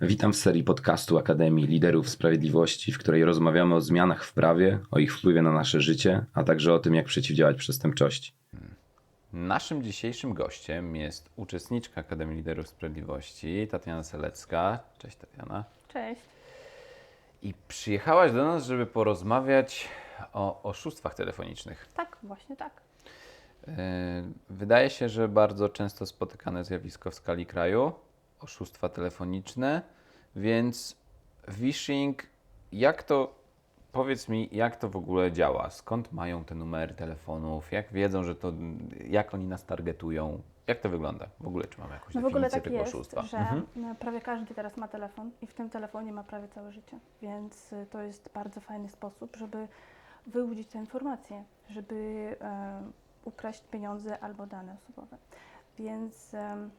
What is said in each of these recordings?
Witam w serii podcastu Akademii Liderów Sprawiedliwości, w której rozmawiamy o zmianach w prawie, o ich wpływie na nasze życie, a także o tym, jak przeciwdziałać przestępczości. Naszym dzisiejszym gościem jest uczestniczka Akademii Liderów Sprawiedliwości, Tatiana Selecka. Cześć Tatiana. Cześć. I przyjechałaś do nas, żeby porozmawiać o oszustwach telefonicznych. Tak, właśnie tak. Yy, Wydaje się, że bardzo często spotykane zjawisko w skali kraju oszustwa telefoniczne, więc phishing, jak to, powiedz mi, jak to w ogóle działa? Skąd mają te numery telefonów? Jak wiedzą, że to, jak oni nas targetują? Jak to wygląda? W ogóle, czy mamy jakąś No w ogóle definicję tak tego jest, oszustwa? że Mhm. prawie każdy teraz ma telefon i w tym telefonie ma prawie całe życie, więc y, to jest bardzo fajny sposób, żeby wyłudzić te informacje, żeby e, ukraść pieniądze albo dane osobowe. Więc em,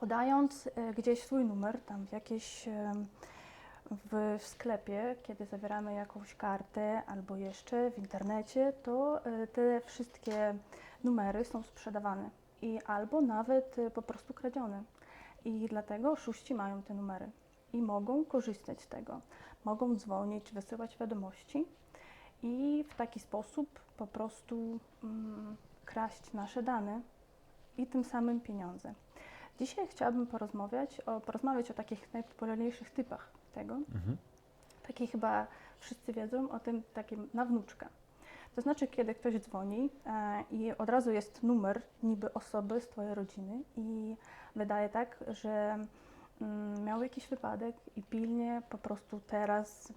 podając e, gdzieś swój numer, tam w jakieś em, w, sklepie, kiedy zawieramy jakąś kartę albo jeszcze w internecie, to e, te wszystkie numery są sprzedawane i albo nawet e, po prostu kradzione. I dlatego oszuści mają te numery i mogą korzystać z tego. Mogą dzwonić, wysyłać wiadomości i w taki sposób po prostu mm, kraść nasze dane i tym samym pieniądze. Dzisiaj chciałabym porozmawiać o, porozmawiać o takich najpopularniejszych typach tego. Mhm. Taki chyba wszyscy wiedzą o tym takim na wnuczka. To znaczy, kiedy ktoś dzwoni e, i od razu jest numer niby osoby z Twojej rodziny i wydaje tak, że mm, miał jakiś wypadek i pilnie po prostu teraz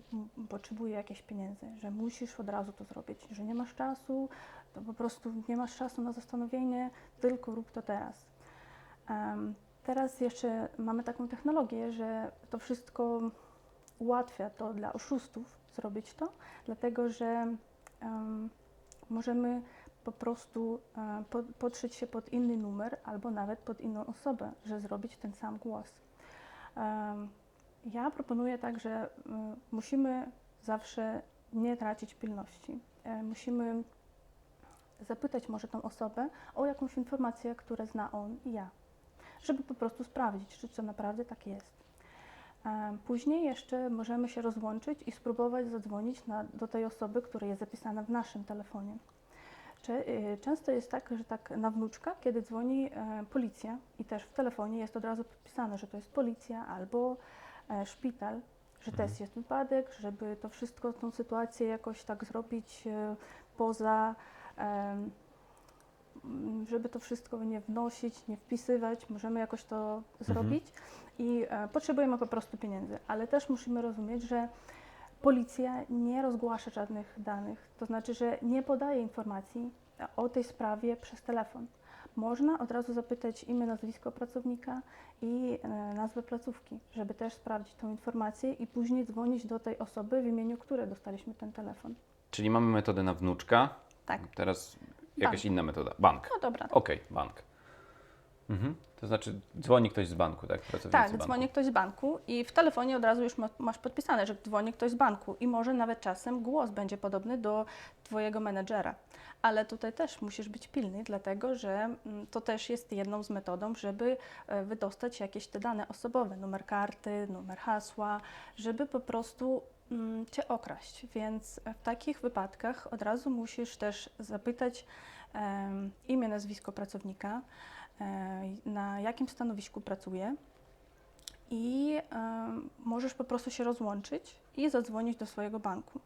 potrzebuje jakichś pieniędzy, że musisz od razu to zrobić, że nie masz czasu, to po prostu nie masz czasu na zastanowienie, tylko rób to teraz. Teraz jeszcze mamy taką technologię, że to wszystko ułatwia to dla oszustów zrobić to, dlatego że em, możemy po prostu e, po, podszyć się pod inny numer albo nawet pod inną osobę, że zrobić ten sam głos. Ja proponuję tak, że mm, musimy zawsze nie tracić pilności. E, musimy zapytać może tą osobę o jakąś informację, które zna on i ja, żeby po prostu sprawdzić, czy to naprawdę tak jest. E, Później jeszcze możemy się rozłączyć i spróbować zadzwonić na, do tej osoby, która jest zapisana w naszym telefonie. Y, Często jest tak, że tak na wnuczka, kiedy dzwoni e, policja i też w telefonie jest od razu podpisane, że to jest policja albo e, szpital, że Mhm. też jest wypadek, żeby to wszystko, tą sytuację jakoś tak zrobić poza, żeby to wszystko nie wnosić, nie wpisywać, możemy jakoś to zrobić i e, potrzebujemy po prostu pieniędzy, ale też musimy rozumieć, że policja nie rozgłasza żadnych danych, to znaczy, że nie podaje informacji o tej sprawie przez telefon. Można od razu zapytać imię, nazwisko pracownika i e, nazwę placówki, żeby też sprawdzić tą informację i później dzwonić do tej osoby, w imieniu której dostaliśmy ten telefon. Czyli mamy metodę na wnuczka. Tak. Teraz jakaś Bank. inna metoda. Bank. No dobra. Okej, bank. Mhm. To znaczy dzwoni ktoś z banku, tak? Pracownicy Tak, banku. dzwoni ktoś z banku i w telefonie od razu już ma, masz podpisane, że dzwoni ktoś z banku i może nawet czasem głos będzie podobny do Twojego menedżera. Ale tutaj też musisz być pilny, dlatego że mm, to też jest jedną z metodą, żeby e, wydostać jakieś te dane osobowe, numer karty, numer hasła, żeby po prostu Cię okraść. Więc w takich wypadkach od razu musisz też zapytać em, imię, nazwisko pracownika, e, na jakim stanowisku pracuje i możesz po prostu się rozłączyć i zadzwonić do swojego banku.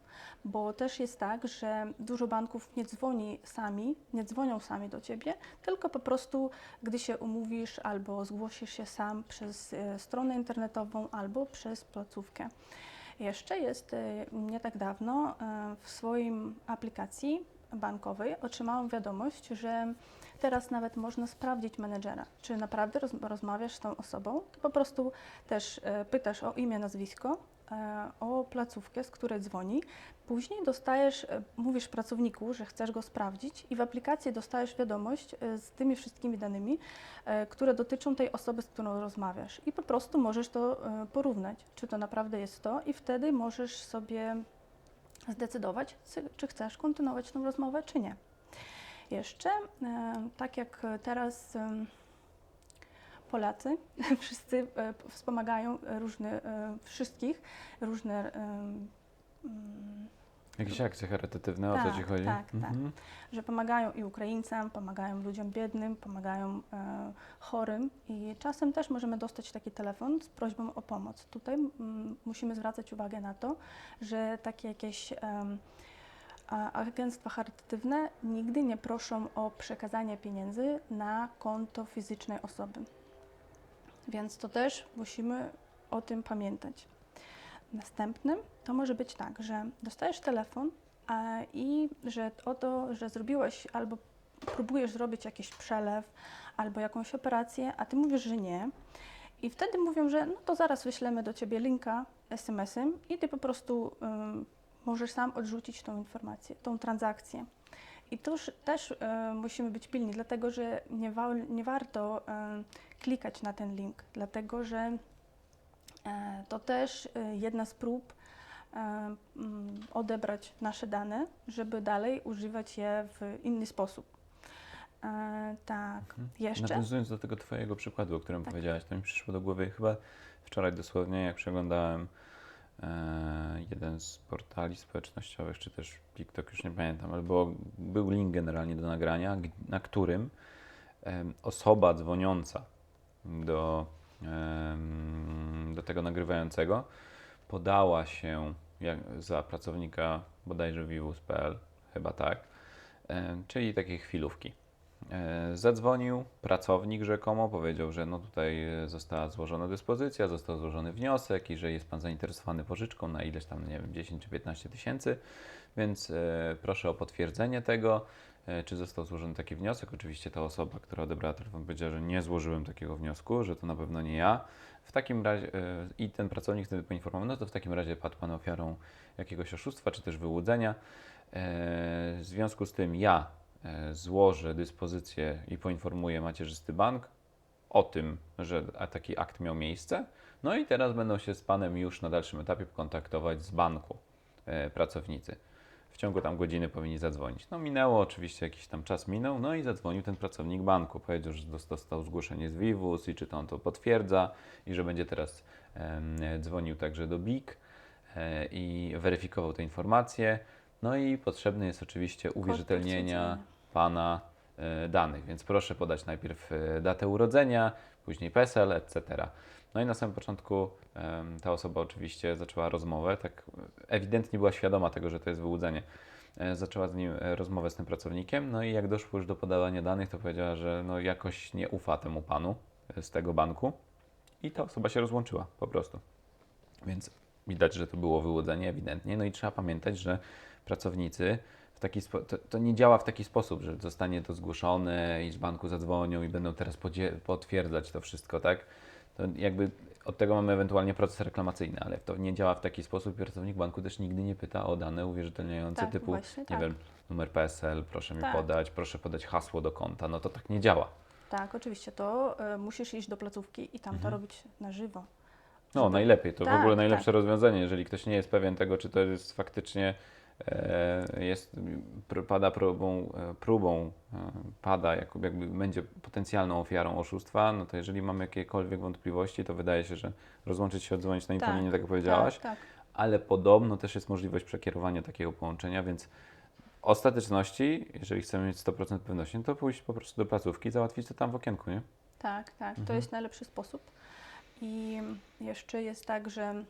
Bo też jest tak, że dużo banków nie dzwoni sami, nie dzwonią sami do ciebie, tylko po prostu, gdy się umówisz albo zgłosisz się sam przez e, stronę internetową albo przez placówkę. Jeszcze jest e, nie tak dawno e, w swoim aplikacji bankowej otrzymałam wiadomość, że teraz nawet można sprawdzić menedżera, czy naprawdę roz, rozmawiasz z tą osobą. Po prostu też e, pytasz o imię, nazwisko, o placówkę, z której dzwoni. Później dostajesz, e, mówisz pracowniku, że chcesz go sprawdzić i w aplikacji dostajesz wiadomość e, z tymi wszystkimi danymi, e, które dotyczą tej osoby, z którą rozmawiasz. I po prostu możesz to e, porównać, czy to naprawdę jest to i wtedy możesz sobie zdecydować, czy- chcesz kontynuować tę rozmowę, czy nie. Jeszcze, e, tak jak teraz Polacy wszyscy e, wspomagają różne, e, wszystkich, różne mm, Jakieś akcje charytatywne, o co Tak, Ci chodzi? tak, tak. Mhm. że pomagają i Ukraińcom, pomagają ludziom biednym, pomagają e, chorym i czasem też możemy dostać taki telefon z prośbą o pomoc. Tutaj mm, musimy zwracać uwagę na to, że takie jakieś em, a- agenctwa charytatywne nigdy nie proszą o przekazanie pieniędzy na konto fizycznej osoby. Więc to też musimy o tym pamiętać. Następnym to może być tak, że dostajesz telefon i że o to, że zrobiłeś albo próbujesz zrobić jakiś przelew albo jakąś operację, a ty mówisz, że nie. I wtedy mówią, że no to zaraz wyślemy do ciebie linka SMS-em i ty po prostu możesz sam odrzucić tą informację, tą transakcję. I już też y, musimy być pilni, dlatego że nie, wa- nie warto y, klikać na ten link, dlatego że E, To też e, jedna z prób e, mm, odebrać nasze dane, żeby dalej używać je w inny sposób. E, Tak, jeszcze. Nawiązując do tego Twojego przykładu, o którym Tak. powiedziałaś, to mi przyszło do głowy chyba wczoraj dosłownie, jak przeglądałem e, jeden z portali społecznościowych, czy też TikTok, już nie pamiętam, ale było, był link generalnie do nagrania, na którym osoba dzwoniąca do, do tego nagrywającego podała się jak, za pracownika bodajże Vivus.pl, chyba tak, em, czyli takiej chwilówki. E, Zadzwonił pracownik rzekomo, powiedział, że no tutaj e, została złożona dyspozycja, został złożony wniosek i że jest Pan zainteresowany pożyczką na ileś tam, nie wiem, 10 czy 15 tysięcy, więc e, proszę o potwierdzenie tego, czy został złożony taki wniosek. Oczywiście ta osoba, która odebrała telefon powiedziała, że nie złożyłem takiego wniosku, że to na pewno nie ja. W takim razie i ten pracownik wtedy poinformował, no to w takim razie padł Pan ofiarą jakiegoś oszustwa czy też wyłudzenia. W związku z tym ja e, złożę dyspozycję i poinformuję macierzysty bank o tym, że taki akt miał miejsce. No i teraz będą się z panem już na dalszym etapie kontaktować z banku e, pracownicy. W ciągu tam godziny powinni zadzwonić. No minęło oczywiście jakiś tam czas minął, no i zadzwonił ten pracownik banku. Powiedział, że dos- dostał zgłoszenie z Vivus i czy to on to potwierdza i że będzie teraz dzwonił także do BIK e, i weryfikował te informacje. No i potrzebne jest oczywiście uwierzytelnienia. Pana e, danych, więc proszę podać najpierw e, datę urodzenia, później PESEL, etc. No i na samym początku ta osoba oczywiście zaczęła rozmowę, tak ewidentnie była świadoma tego, że to jest wyłudzenie. E, Zaczęła z nim rozmowę z tym pracownikiem, no i jak doszło już do podawania danych, to powiedziała, że no jakoś nie ufa temu panu z tego banku i ta osoba się rozłączyła po prostu. Więc widać, że to było wyłudzenie ewidentnie. No i trzeba pamiętać, że pracownicy w taki spo- to, to nie działa w taki sposób, że zostanie to zgłoszone i z banku zadzwonią i będą teraz podzie- potwierdzać to wszystko, tak? To jakby od tego mamy ewentualnie proces reklamacyjny, ale to nie działa w taki sposób. Pracownik banku też nigdy nie pyta o dane uwierzytelniające Tak, typu, właśnie nie tak. wiem, numer PESEL, proszę mi Tak. podać, proszę podać hasło do konta. No to tak nie działa. Tak, oczywiście, to e, musisz iść do placówki i tam Mhm. to robić na żywo. No, Żeby- najlepiej. To w Tak, ogóle tak. najlepsze rozwiązanie, jeżeli ktoś nie jest pewien tego, czy to jest faktycznie e, jest, pada próbą, e, próbą e, pada, jakby, jakby będzie potencjalną ofiarą oszustwa, no to jeżeli mamy jakiekolwiek wątpliwości, to wydaje się, że rozłączyć się, odzwonić na Tak, infolinię, tak jak powiedziałaś, Tak, tak. ale podobno też jest możliwość przekierowania takiego połączenia, więc w ostateczności, jeżeli chcemy mieć 100% pewności, no to pójść po prostu do placówki i załatwić to tam w okienku, nie? Tak, tak. To Mhm. jest najlepszy sposób. I jeszcze jest tak, że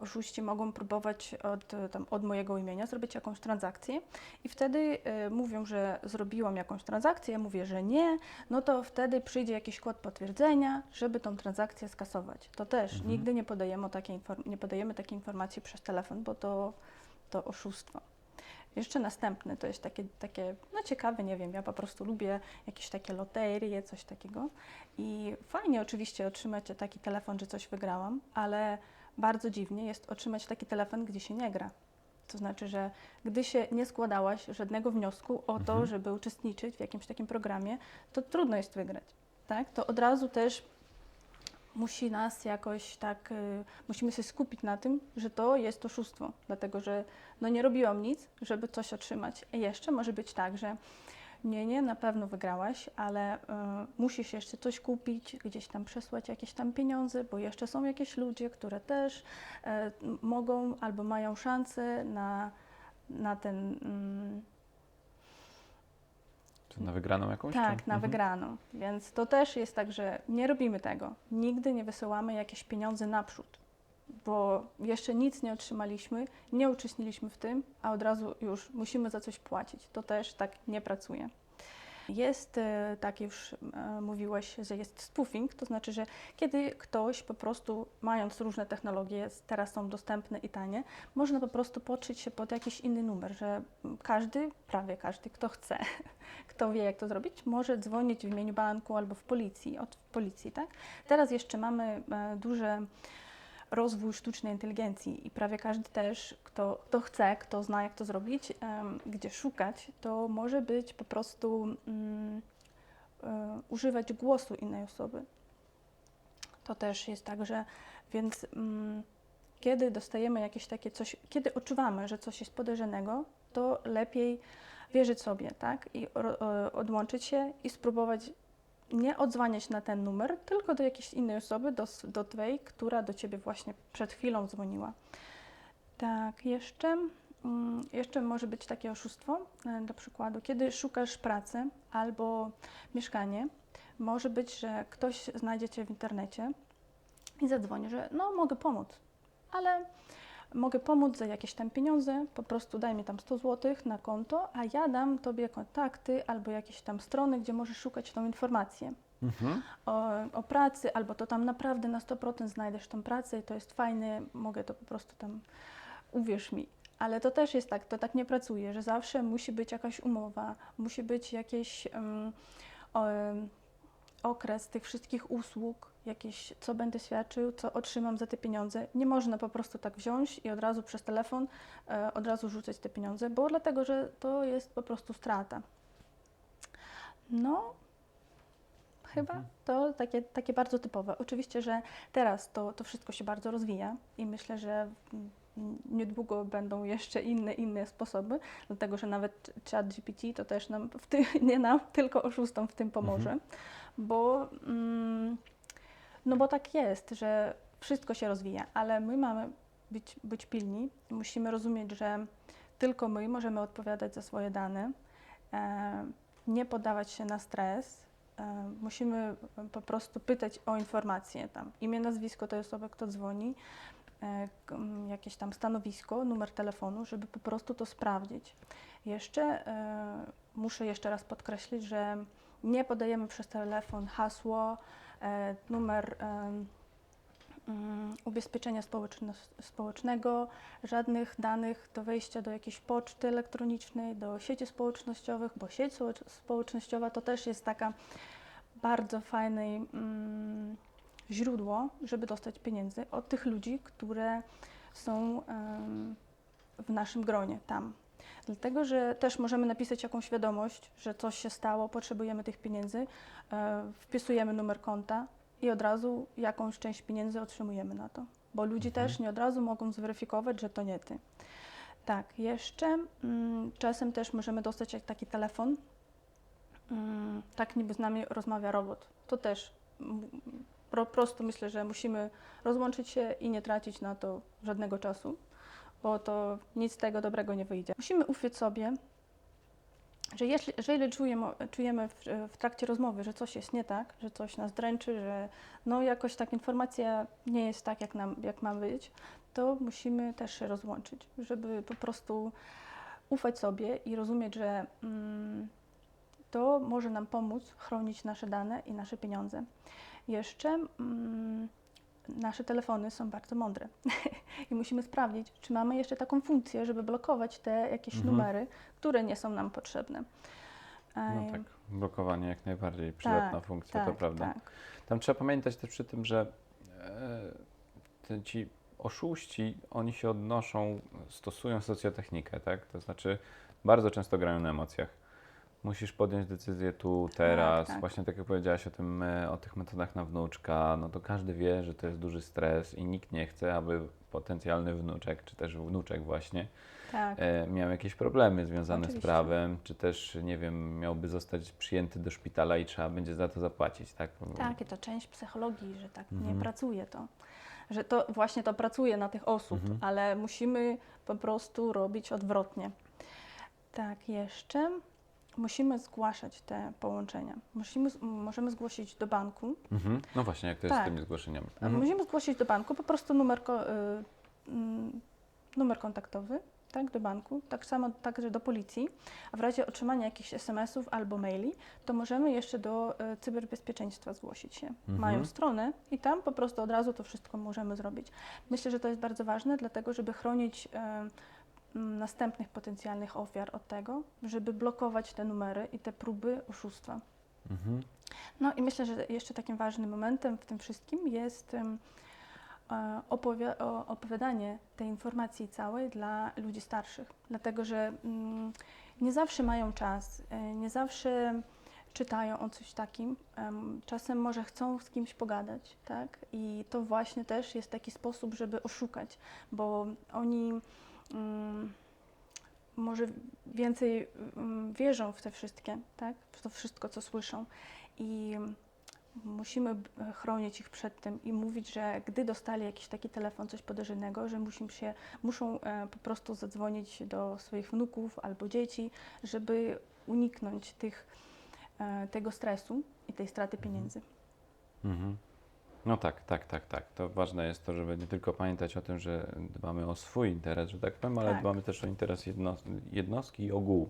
oszuści mogą próbować od, tam, od mojego imienia zrobić jakąś transakcję i wtedy e, mówią, że zrobiłam jakąś transakcję, ja mówię, że nie, no to wtedy przyjdzie jakiś kod potwierdzenia, żeby tą transakcję skasować. To też Mhm. nigdy nie podajemy, takiej nie podajemy takiej informacji przez telefon, bo to, to oszustwo. Jeszcze następny to jest takie, takie, no ciekawe, nie wiem, ja po prostu lubię jakieś takie loterie, coś takiego. I fajnie oczywiście otrzymać taki telefon, że coś wygrałam, ale bardzo dziwnie jest otrzymać taki telefon, gdzie się nie gra. To znaczy, że gdy się nie składałaś żadnego wniosku o to, Mhm. żeby uczestniczyć w jakimś takim programie, to trudno jest wygrać. Tak? To od razu też musi nas jakoś tak, y, musimy się skupić na tym, że to jest oszustwo, dlatego że no nie robiłam nic, żeby coś otrzymać. I jeszcze może być tak, że nie, nie, na pewno wygrałaś, ale y, musisz jeszcze coś kupić, gdzieś tam przesłać jakieś tam pieniądze, bo jeszcze są jakieś ludzie, które też y, mogą albo mają szansę na, na ten. mm, Na wygraną jakąś? tak, czy? na Mhm. wygraną. Więc to też jest tak, że nie robimy tego. Nigdy nie wysyłamy jakieś pieniądze naprzód, bo jeszcze nic nie otrzymaliśmy, nie uczestniczyliśmy w tym, a od razu już musimy za coś płacić. To też tak nie pracuje. Jest, e, tak już e, mówiłeś, że jest spoofing, to znaczy, że kiedy ktoś po prostu, mając różne technologie, teraz są dostępne i tanie, można po prostu podszyć się pod jakiś inny numer, że każdy, prawie każdy, kto chce, kto wie, jak to zrobić, może dzwonić w imieniu banku albo w policji, od policji, tak? Teraz jeszcze mamy e, duży rozwój sztucznej inteligencji i prawie każdy też, kto, kto chce, kto zna, jak to zrobić, gdzie szukać, to może być po prostu mm, e, używać głosu innej osoby. To też jest tak, że więc mm, kiedy dostajemy jakieś takie coś, kiedy odczuwamy, że coś jest podejrzanego, to lepiej wierzyć sobie, tak? I e, odłączyć się i spróbować nie odzwaniać na ten numer, tylko do jakiejś innej osoby, do, do tej, która do ciebie właśnie przed chwilą dzwoniła. Tak, jeszcze, mm, jeszcze może być takie oszustwo, e, do przykładu, kiedy szukasz pracy albo mieszkanie, może być, że ktoś znajdzie cię w internecie i zadzwoni, że no mogę pomóc, ale mogę pomóc za jakieś tam pieniądze, po prostu daj mi tam 100 zł na konto, a ja dam tobie kontakty albo jakieś tam strony, gdzie możesz szukać tą informację Mhm. o, o pracy, albo to tam naprawdę na 100% znajdziesz tą pracę i to jest fajne, mogę to po prostu tam, uwierz mi. Ale to też jest tak, to tak nie pracuje, że zawsze musi być jakaś umowa, musi być jakiś o, em, okres tych wszystkich usług, jakieś, co będę świadczył, co otrzymam za te pieniądze. Nie można po prostu tak wziąć i od razu przez telefon e, od razu rzucać te pieniądze, bo dlatego, że to jest po prostu strata. No, chyba to takie, takie bardzo typowe. Oczywiście, że teraz to, to wszystko się bardzo rozwija i myślę, że niedługo będą jeszcze inne, inne sposoby, dlatego że nawet chat GPT to też nam, w ty, nie nam, tylko oszustom w tym pomoże, bo, mm, no bo tak jest, że wszystko się rozwija, ale my mamy być, być pilni, musimy rozumieć, że tylko my możemy odpowiadać za swoje dane, e, nie poddawać się na stres, e, musimy po prostu pytać o informacje tam, imię, nazwisko tej osoby, kto dzwoni, e, jakieś tam stanowisko, numer telefonu, żeby po prostu to sprawdzić. Jeszcze e, muszę jeszcze raz podkreślić, że nie podajemy przez telefon hasło, numer em, mm, ubezpieczenia społecznego, żadnych danych do wejścia do jakiejś poczty elektronicznej, do sieci społecznościowych, bo sieć społecz- społecznościowa to też jest taka bardzo fajne mm, źródło, żeby dostać pieniędzy od tych ludzi, które są w naszym gronie tam. Dlatego, że też możemy napisać jakąś wiadomość, że coś się stało, potrzebujemy tych pieniędzy, e, wpisujemy numer konta i od razu jakąś część pieniędzy otrzymujemy na to. Bo ludzie też nie od razu mogą zweryfikować, że to nie ty. Tak, jeszcze mm, czasem też możemy dostać jak taki telefon, mm, tak niby z nami rozmawia robot. To też mm, po prostu myślę, że musimy rozłączyć się i nie tracić na to żadnego czasu, bo to nic z tego dobrego nie wyjdzie. Musimy ufać sobie, że jeśli, jeżeli czujemy, czujemy w, w trakcie rozmowy, że coś jest nie tak, że coś nas dręczy, że no jakoś tak informacja nie jest tak, jak, nam, jak ma być, to musimy też się rozłączyć, żeby po prostu ufać sobie i rozumieć, że mm, to może nam pomóc chronić nasze dane i nasze pieniądze. Jeszcze mm, nasze telefony są bardzo mądre i musimy sprawdzić, czy mamy jeszcze taką funkcję, żeby blokować te jakieś Mhm. numery, które nie są nam potrzebne. No tak, blokowanie jak najbardziej przydatna tak, funkcja, tak, to prawda. Tak. Tam trzeba pamiętać też przy tym, że e, te ci oszuści, oni się odnoszą, stosują socjotechnikę, tak? To znaczy bardzo często grają na emocjach. Musisz podjąć decyzję tu, teraz. tak. Właśnie tak jak powiedziałaś o, tym, e, o tych metodach na wnuczka, no to każdy wie, że to jest duży stres i nikt nie chce, aby potencjalny wnuczek, czy też wnuczek właśnie, Tak. e, miał jakieś problemy związane z Oczywiście. prawem, czy też, nie wiem, miałby zostać przyjęty do szpitala i trzeba będzie za to zapłacić, tak? Tak, i to część psychologii, że tak Mhm. nie pracuje to. Że to właśnie to pracuje na tych osób, Mhm. ale musimy po prostu robić odwrotnie. Tak, jeszcze musimy zgłaszać te połączenia. Musimy, możemy zgłosić do banku. Mhm. No właśnie, jak to jest z Tak. tymi zgłoszeniami? A Mhm. Musimy zgłosić do banku po prostu numer, ko- y, mm, numer kontaktowy tak, do banku, tak samo także do policji. A w razie otrzymania jakichś SMS-ów albo maili, to możemy jeszcze do y, cyberbezpieczeństwa zgłosić się. Mhm. Mają stronę i tam po prostu od razu to wszystko możemy zrobić. Myślę, że to jest bardzo ważne, dlatego żeby chronić y, następnych potencjalnych ofiar od tego, żeby blokować te numery i te próby oszustwa. Mhm. No i myślę, że jeszcze takim ważnym momentem w tym wszystkim jest e, opowi- opowiadanie tej informacji całej dla ludzi starszych, dlatego że mm, nie zawsze mają czas, e, nie zawsze czytają o coś takim, em, czasem może chcą z kimś pogadać, tak? I to właśnie też jest taki sposób, żeby oszukać, bo oni mm, może więcej mm, wierzą w te wszystkie, tak? W to wszystko, co słyszą i musimy chronić ich przed tym i mówić, że gdy dostali jakiś taki telefon, coś podejrzanego, że muszą, się, muszą e, po prostu zadzwonić do swoich wnuków albo dzieci, żeby uniknąć tych, e, tego stresu i tej straty pieniędzy. Mhm. No tak, tak, tak, tak. To ważne jest to, żeby nie tylko pamiętać o tym, że dbamy o swój interes, że tak powiem, ale Tak. dbamy też o interes jedno, jednostki i ogółu.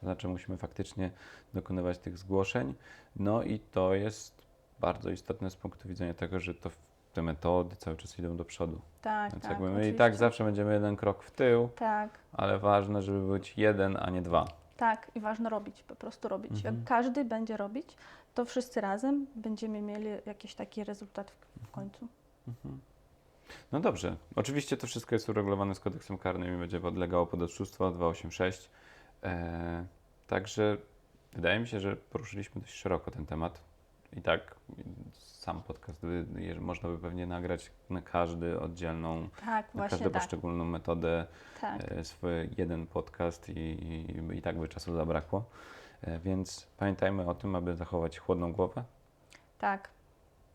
To znaczy musimy faktycznie dokonywać tych zgłoszeń. No i to jest bardzo istotne z punktu widzenia tego, że to te metody cały czas idą do przodu. Tak, Więc tak. jakby my i oczywiście. tak zawsze będziemy jeden krok w tył, Tak, ale ważne, żeby być jeden, a nie dwa. tak i ważne robić, po prostu robić. Mhm. Jak każdy będzie robić, to wszyscy razem będziemy mieli jakiś taki rezultat w, końcu. No dobrze. Oczywiście to wszystko jest uregulowane z kodeksem karnym i będzie podlegało pod oszustwo 286. E, także wydaje mi się, że poruszyliśmy dość szeroko ten temat. I tak sam podcast można by pewnie nagrać na każdy oddzielną, Tak, na każdą tak. poszczególną metodę tak. e, swój jeden podcast i, i, i tak by czasu zabrakło. E, więc pamiętajmy o tym, aby zachować chłodną głowę Tak,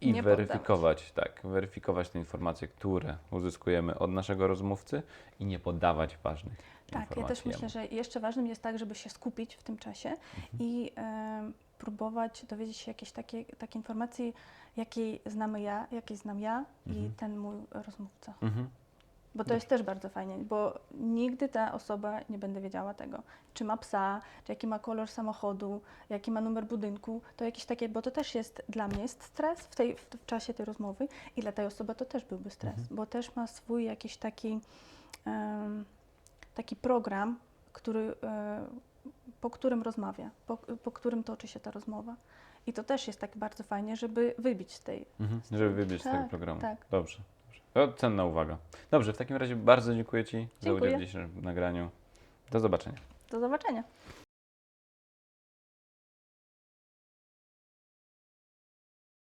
i Nie weryfikować, tak, weryfikować te informacje, które uzyskujemy od naszego rozmówcy i nie podawać ważnych Tak, ja też myślę, że jeszcze ważnym jest tak, żeby się skupić w tym czasie Mhm. i em, próbować dowiedzieć się jakiejś takiej, takiej informacji, jakiej znamy ja, jakiej znam ja Mhm. i ten mój rozmówca. Mhm. Bo to jest też bardzo fajnie, bo nigdy ta osoba nie będzie wiedziała tego, czy ma psa, czy jaki ma kolor samochodu, jaki ma numer budynku, to jakieś takie, bo to też jest, dla mnie jest stres w, tej, w, czasie tej rozmowy i dla tej osoby to też byłby stres, Mhm. bo też ma swój jakiś taki, em, taki program, który, e, po którym rozmawia, po, po którym toczy się ta rozmowa. I to też jest tak bardzo fajnie, żeby wybić z tej. Mhm. Żeby wybiec z tego Tak, programu. tak. Dobrze. To cenna uwaga. Dobrze, w takim razie bardzo dziękuję Ci za Dziękuję. udział w dzisiejszym nagraniu. Do zobaczenia. Do zobaczenia.